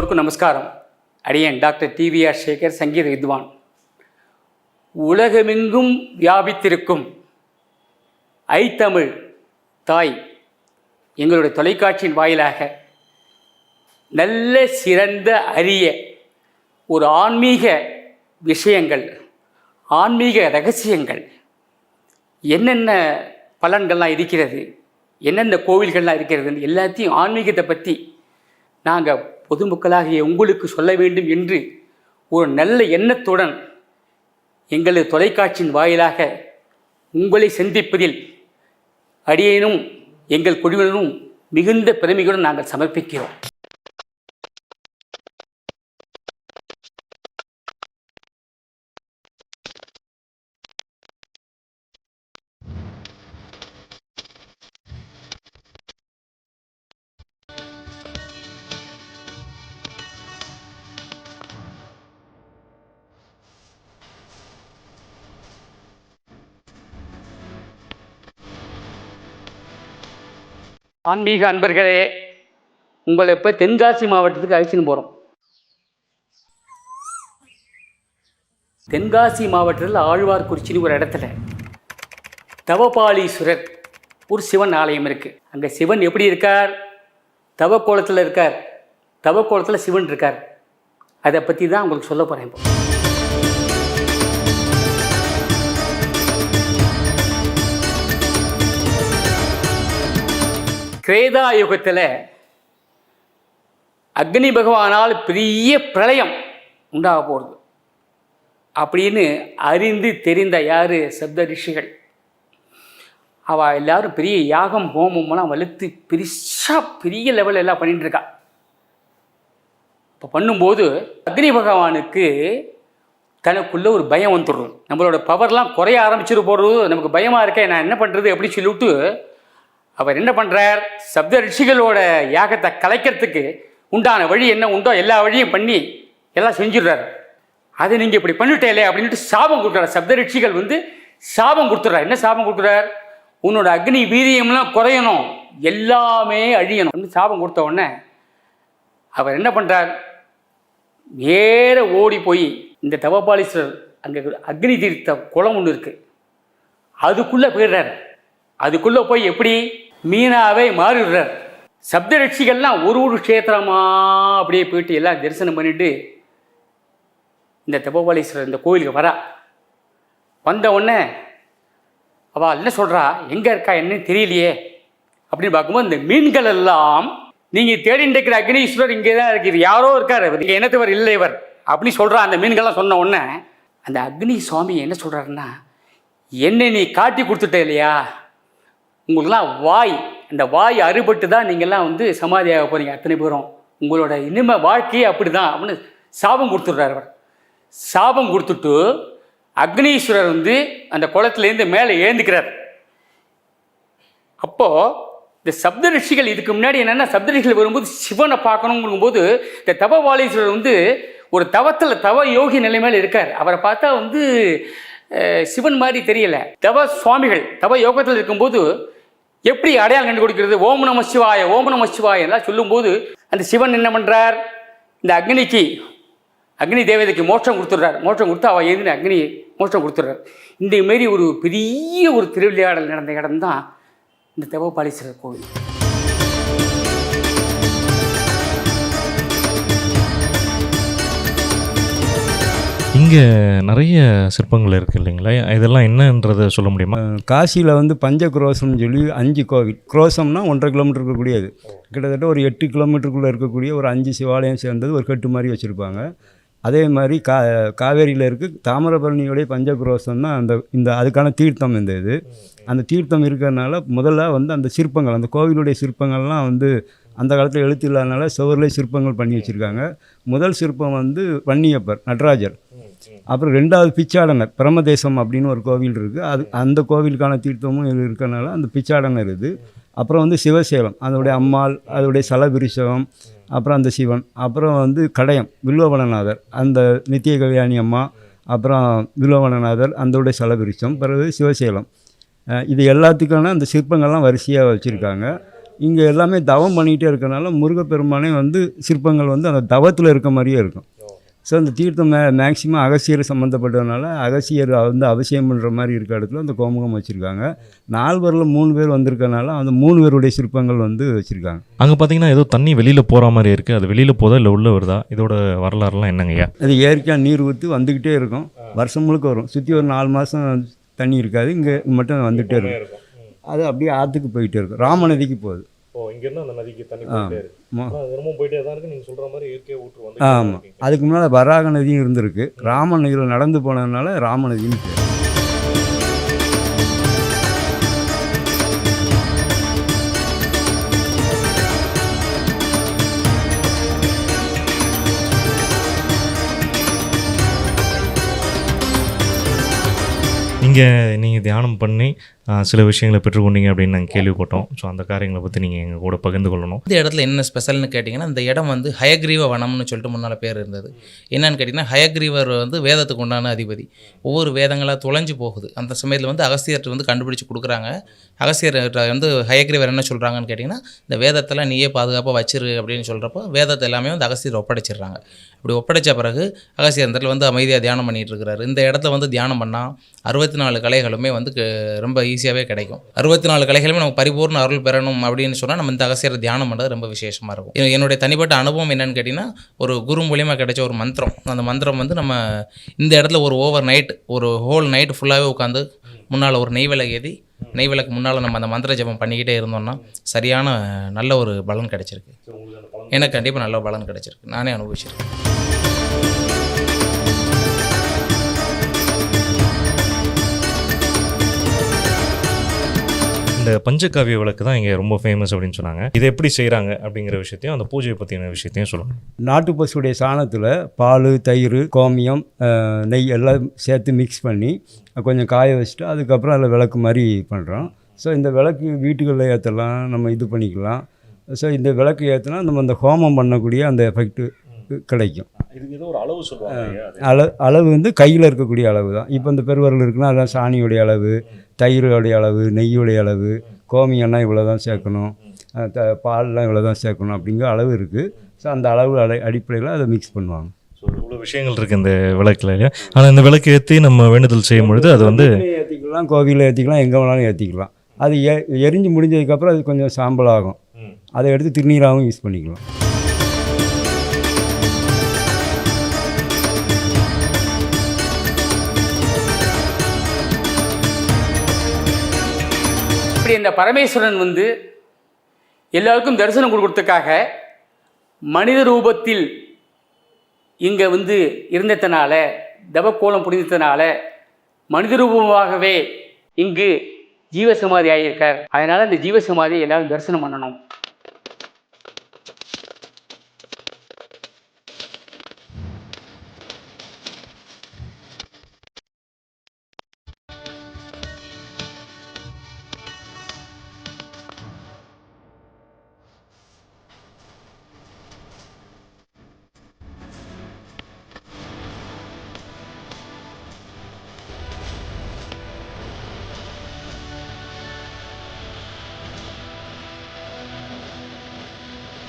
எல்லோருக்கும் நமஸ்காரம். அடியேன் டாக்டர் டிவிஆர் சேகர் சங்கீத வித்வான். உலகமெங்கும் வியாபித்திருக்கும் ஐத்தமிழ் தாய் எங்களுடைய தொலைக்காட்சியின் வாயிலாக நல்ல சிறந்த அரிய ஒரு ஆன்மீக விஷயங்கள் ஆன்மீக ரகசியங்கள் என்னென்ன பலன்கள்லாம் இருக்கிறது என்னென்ன கோவில்கள்லாம் இருக்கிறதுன்னு எல்லாத்தையும் ஆன்மீகத்தை பற்றி நாங்கள் பொதுமக்களாகிய உங்களுக்கு சொல்ல வேண்டும் என்று ஒரு நல்ல எண்ணத்துடன் எங்களது தொலைக்காட்சியின் வாயிலாக உங்களை சந்திப்பதில் அடியேனும் எங்கள் குழுவினரும் மிகுந்த பெருமையுடன் நாங்கள் சமர்ப்பிக்கிறோம். ஆன்மீக அன்பர்களே உங்களை இப்போ தென்காசி மாவட்டத்துக்கு அழைச்சின்னு போகிறோம் தென்காசி மாவட்டத்தில் ஆழ்வார்குறிச்சின்னு ஒரு இடத்துல தவபாலீஸ்வரர் ஒரு சிவன் ஆலயம் இருக்குது அங்கே சிவன் எப்படி இருக்கார்? தவக்கோலத்தில் இருக்கார். தவக்கோலத்தில் சிவன் இருக்கார். அதை பற்றி தான் உங்களுக்கு சொல்ல போகிறேன் இப்போ. கிரேதா யுகத்தில் அக்னி பகவானால் பெரிய பிரளயம் உண்டாக போகிறது அப்படின்னு அறிந்து தெரிந்த யார்? சப்த ரிஷிகள். அவள் எல்லாரும் பெரிய யாகம் ஹோமம்லாம் வலுத்து பெருசாக பெரிய லெவலில் எல்லாம் பண்ணிட்டு இருக்கா. இப்போ பண்ணும்போது அக்னி பகவானுக்கு தனக்குள்ளே ஒரு பயம் வந்துடுறது நம்மளோட பவர்லாம் குறைய ஆரம்பிச்சிட்டு போடுறது நமக்கு பயமாக இருக்கேன் நான் என்ன பண்ணுறது அப்படின்னு சொல்லிவிட்டு அவர் என்ன பண்ணுறார் சப்த ரிஷிகளோட யாகத்தை கலைக்கிறதுக்கு உண்டான வழி என்ன உண்டோ எல்லா வழியும் பண்ணி எல்லாம் செஞ்சிடுறாரு. அதை நீங்கள் இப்படி பண்ணிட்டேலே அப்படின்ட்டு சாபம் கொடுக்குறாரு. சப்த ரிஷிகள் வந்து சாபம் கொடுத்துட்றாரு. என்ன சாபம் கொடுக்குறார்? உன்னோட அக்னி வீரியம்லாம் குறையணும். எல்லாமே அழியணும். சாபம் கொடுத்த உடனே அவர் என்ன பண்ணுறார் நேர ஓடி போய் இந்த தவபாலீஸ்வரர் அங்கே அக்னி தீர்த்த குளம் ஒன்று இருக்குது அதுக்குள்ளே போயிடுறார். அதுக்குள்ளே போய் எப்படி? மீனாவே மாறிடுறார் சப்த ரட்சிகள்லாம் ஒரு ஒரு க்ஷேத்திரமா அப்படியே போயிட்டு எல்லாம் தரிசனம் பண்ணிட்டு இந்த தபோபாலீஸ்வரர் இந்த கோயிலுக்கு வரா. வந்த உடனே அவள் என்ன சொல்கிறா எங்கே இருக்கா? என்னன்னு தெரியலையே. அப்படின்னு பார்க்கும்போது இந்த மீன்கள் எல்லாம் நீங்கள் தேடிட்டு இருக்கிற அக்னீஸ்வரர் இங்கே தான் இருக்குது யாரோ இருக்கார். இங்கே இனத்தவர் இல்லை இவர். அப்படின்னு சொல்கிறா அந்த மீன்கள்லாம் சொன்ன உடனே அந்த அக்னி சுவாமி என்ன சொல்கிறாருன்னா என்னை நீ காட்டி கொடுத்துட்ட இல்லையா? உங்களுக்குலாம் வாய் அந்த வாய் அறுபட்டு தான் நீங்கள்லாம் வந்து சமாதியாக போகிறீங்க அத்தனை பேரும். உங்களோட இனிமே வாழ்க்கையே அப்படி தான் அப்படின்னு சாபம் கொடுத்துட்றாரு அவர். சாபம் கொடுத்துட்டு அக்னீஸ்வரர் வந்து அந்த குளத்துலேருந்து மேலே ஏந்துக்கிறார். அப்போது இந்த சப்த ரிஷிகள் இதுக்கு முன்னாடி என்னென்னா சப்த ரிஷிகள் வரும்போது சிவனை பார்க்கணுங்கும்போது இந்த தபவாலீஸ்வரர் வந்து ஒரு தவத்தில் தவ யோகி நிலை மேலே இருக்கார். அவரை பார்த்தா வந்து சிவன் மாதிரி தெரியல. தவ சுவாமிகள் தவ யோகத்தில் இருக்கும்போது எப்படி அடையாளம் கண்டுபிடிக்கிறது? ஓம் நம சிவாய ஓம் நம சிவாய எல்லாம் சொல்லும்போது அந்த சிவன் என்ன பண்ணுறார் இந்த அக்னிக்கு அக்னி தேவதைக்கு மோட்சம் கொடுத்துட்றார். மோட்சம் கொடுத்து அவள் எழுதின அக்னி மோட்சம் கொடுத்துட்றார். இந்த மாரி ஒரு பெரிய ஒரு திருவிளையாடல் நடந்த இடம் தான் இந்த தவபாலீஸ்வரர் கோவில். இங்கே நிறைய சிற்பங்கள் இருக்குது இல்லைங்களா? இதெல்லாம் என்னன்றதை சொல்ல முடியுமா? காசியில் வந்து பஞ்ச குரோசம்னு சொல்லி அஞ்சு கோவில். குரோசம்னா ஒன்றரை கிலோமீட்டர் இருக்கக்கூடியது. கிட்டத்தட்ட ஒரு எட்டு கிலோமீட்டருக்குள்ளே இருக்கக்கூடிய ஒரு அஞ்சு சிவாலயம் சேர்ந்தது ஒரு கட்டு மாதிரி வச்சுருப்பாங்க. அதே மாதிரி கா காவேரியில் இருக்குது தாமிரபரணியோடைய பஞ்ச குரோசம்னா தான் அந்த இந்த அதுக்கான தீர்த்தம் இந்த இது. அந்த தீர்த்தம் இருக்கிறதுனால முதல்ல வந்து அந்த சிற்பங்கள் அந்த கோவிலுடைய சிற்பங்கள்லாம் வந்து அந்த காலத்தில் எழுத்து இல்லாதனால சுவர்லேயே சிற்பங்கள் பண்ணி வச்சுருக்காங்க. முதல் சிற்பம் வந்து வன்னியப்பர் நடராஜர். அப்புறம் ரெண்டாவது பிச்சாடனர் பிரமதேசம் அப்படின்னு ஒரு கோவில் இருக்குது அது அந்த கோவிலுக்கான தீர்த்தமும் இது அந்த பிச்சாடனர் இது. அப்புறம் வந்து சிவசேலம் அதோடைய அம்மாள் அதோடைய சலபிரிஷவம் அப்புறம் அந்த சிவன் அப்புறம் வந்து கடையம் வில்வவனநாதர் அந்த நித்திய கல்யாணி அம்மா அப்புறம் வில்வவனநாதர் அந்தோடைய சலபிரிஷம் பிறகு சிவசேலம். இது எல்லாத்துக்கான அந்த சிற்பங்கள்லாம் வரிசையாக வச்சுருக்காங்க. இங்கே எல்லாமே தவம் பண்ணிகிட்டே இருக்கனால முருகப்பெருமானே வந்து சிற்பங்கள் வந்து அந்த தவத்தில் இருக்க மாதிரியே இருக்கும். ஸோ அந்த தீர்த்தம் மே மேக்சிமம் அகசியர் சம்மந்தப்பட்டதுனால அகசியர் வந்து அவசியம் பண்ணுற மாதிரி இருக்க இடத்துல அந்த கோமுகம் வச்சுருக்காங்க. நால்வரில் மூணு பேர் வந்திருக்கனால அந்த மூணு பேருடைய சிற்பங்கள் வந்து வச்சுருக்காங்க. அங்கே பார்த்தீங்கன்னா ஏதோ தண்ணி வெளியில் போகிற மாதிரி இருக்குது அது வெளியில் போதா இல்லை உள்ளே வருதா? இதோட வரலாறுலாம் என்னங்கய்யா அது இயற்கையாக நீர் ஊற்றி வந்துக்கிட்டே இருக்கும். வருஷம் முழுக்க வரும். சுற்றி ஒரு நாலு மாதம் தண்ணி இருக்காது. இங்கே மட்டும் வந்துகிட்டே இருக்கும். அது அப்படியே ஆற்றுக்கு போயிட்டே இருக்கும். ராமநதிக்கு போகுது. ஓ இங்கேருந்து அந்த நதிக்கு தண்ணி போயிட்டே ஆமா. தினமும் போயிட்டே தான் இருக்கு. நீங்கள் சொல்கிற மாதிரி இயற்கை ஊற்று ஆமாம் அதுக்கு முன்னால் வராக நதியும் இருந்திருக்கு. ராம நதியில் நடந்து போனதுனால ராம நதின்னு பேர். இங்கே நீங்கள் தியானம் பண்ணி சில விஷயங்களை பெற்றுக்கொண்டீங்க அப்படின்னு நாங்கள் கேள்விப்பட்டோம். ஸோ அந்த காரியங்களை பற்றி நீங்கள் எங்கள் கூட பகிர்ந்து கொள்ளணும். இந்த இடத்துல என்ன ஸ்பெஷல்னு கேட்டிங்கன்னா இந்த இடம் வந்து ஹயக்ரீவ வனம்னு சொல்லிட்டு முன்னால் பேர் இருந்தது. என்னன்னு கேட்டிங்கன்னா ஹயக்ரீவர் வந்து வேதத்துக்கு உண்டான அதிபதி. ஒவ்வொரு வேதங்களாக தொலைஞ்சு போகுது. அந்த சமயத்தில் வந்து அகஸ்தியர்கிட்ட வந்து கண்டுபிடிச்சு கொடுக்குறாங்க. அகசியர் வந்து ஹயக்ரீவர் என்ன சொல்கிறாங்கன்னு கேட்டிங்கன்னா இந்த வேதத்தெல்லாம் நீயே பாதுகாப்பாக வச்சிரு அப்படின்னு சொல்கிறப்போ வேதத்தை எல்லாமே வந்து அகசியர் ஒப்படைச்சிடுறாங்க. இப்படி ஒப்படைச்ச பிறகு அகசியர் இடத்துல வந்து அமைதியாக தியானம் பண்ணிட்டு இருக்கிறாரு. இந்த இடத்துல வந்து தியானம் பண்ணால் அறுபத்தி நாலு கலைகளுமே வந்து க- ரொம்ப ஈஸியாகவே கிடைக்கும். அறுபத்தி நாலு கலைகளுமே நம்ம பரிபூர்ண அருள் பெறணும் அப்படின்னு சொன்னால் நம்ம இந்த அகசியரை தியானம் பண்ணுறது ரொம்ப விசேஷமாக இருக்கும். என்னுடைய தனிப்பட்ட அனுபவம் என்னன்னு கேட்டிங்கன்னா ஒரு குரு மூலியமாக கிடைச்ச ஒரு மந்திரம். அந்த மந்திரம் வந்து நம்ம இந்த இடத்துல ஒரு ஓவர் நைட் ஒரு ஹோல் நைட் ஃபுல்லாகவே உட்காந்து முன்னால் ஒரு நெய் விளக்கு ஏதி நெய் விளக்கு முன்னால் நம்ம அந்த மந்திர ஜெபம் பண்ணிக்கிட்டே இருந்தோம்னா சரியான நல்ல ஒரு பலன் கிடைச்சிருக்கு. எனக்கு கண்டிப்பாக நல்ல பலன் கிடைச்சிருக்கு. நானே அனுபவிச்சிருக்கேன். இந்த பஞ்சகாவிய விளக்கு தான் இங்கே ரொம்ப ஃபேமஸ் அப்படின்னு சொன்னாங்க. இதை எப்படி செய்கிறாங்க அப்படிங்கிற விஷயத்தையும் அந்த பூஜையை பற்றின விஷயத்தையும் சொல்லணும் நாட்டு பசுடைய சாணத்தில் பால் தயிர் கோமியம் நெய் எல்லாம் சேர்த்து மிக்ஸ் பண்ணி கொஞ்சம் காய வச்சுட்டு அதுக்கப்புறம் அதில் விளக்கு மாதிரி பண்ணுறோம் ஸோ இந்த விளக்கு வீட்டுகளில் ஏற்றலாம் நம்ம இது பண்ணிக்கலாம். ஸோ இந்த விளக்கு ஏற்றினா நம்ம இந்த ஹோமம் பண்ணக்கூடிய அந்த எஃபெக்ட் கிடைக்கும். இதுக்கு ஏதோ ஒரு அளவு சொல்லுவாங்க அளவு அளவு வந்து கையில் இருக்கக்கூடிய அளவு தான். இப்போ இந்த பெருவரல் இருக்குன்னா அதான் சாணியுடைய அளவு. தயிருடைய அளவு நெய்யுடைய அளவு கோமியம்னா இவ்வளோ தான் சேர்க்கணும். த பால்லாம் இவ்வளோ தான் சேர்க்கணும் அப்படிங்கிற அளவு இருக்குது ஸோ அந்த அளவு அடை அடிப்படையில் அதை மிக்ஸ் பண்ணுவாங்க. ஸோ இவ்வளோ விஷயங்கள் இருக்குது இந்த விளக்கில் இல்லையா? ஆனால் இந்த விளக்கு ஏற்றி நம்ம வேண்டுதல் செய்யும் பொழுது அது வந்து ஏற்றிக்கலாம் கோவிலில் ஏற்றிக்கலாம் எங்கே வேணாலும் ஏற்றிக்கலாம் அது எ எரிஞ்சு முடிஞ்சதுக்கப்புறம் அது கொஞ்சம் சாம்பல் ஆகும். அதை எடுத்து திருநீராகவும் யூஸ் பண்ணிக்கலாம். இப்படி இந்த பரமேஸ்வரன் வந்து எல்லாருக்கும் தரிசனம் கொடுக்கறதுக்காக மனித ரூபத்தில் இங்கே வந்து இருந்ததுனால தவக்கோலம் புரிந்ததுனால மனித ரூபமாகவே இங்கு ஜீவசமாதி ஆகியிருக்கார் அதனால் இந்த ஜீவசமாதியை எல்லாரும் தரிசனம் பண்ணணும்.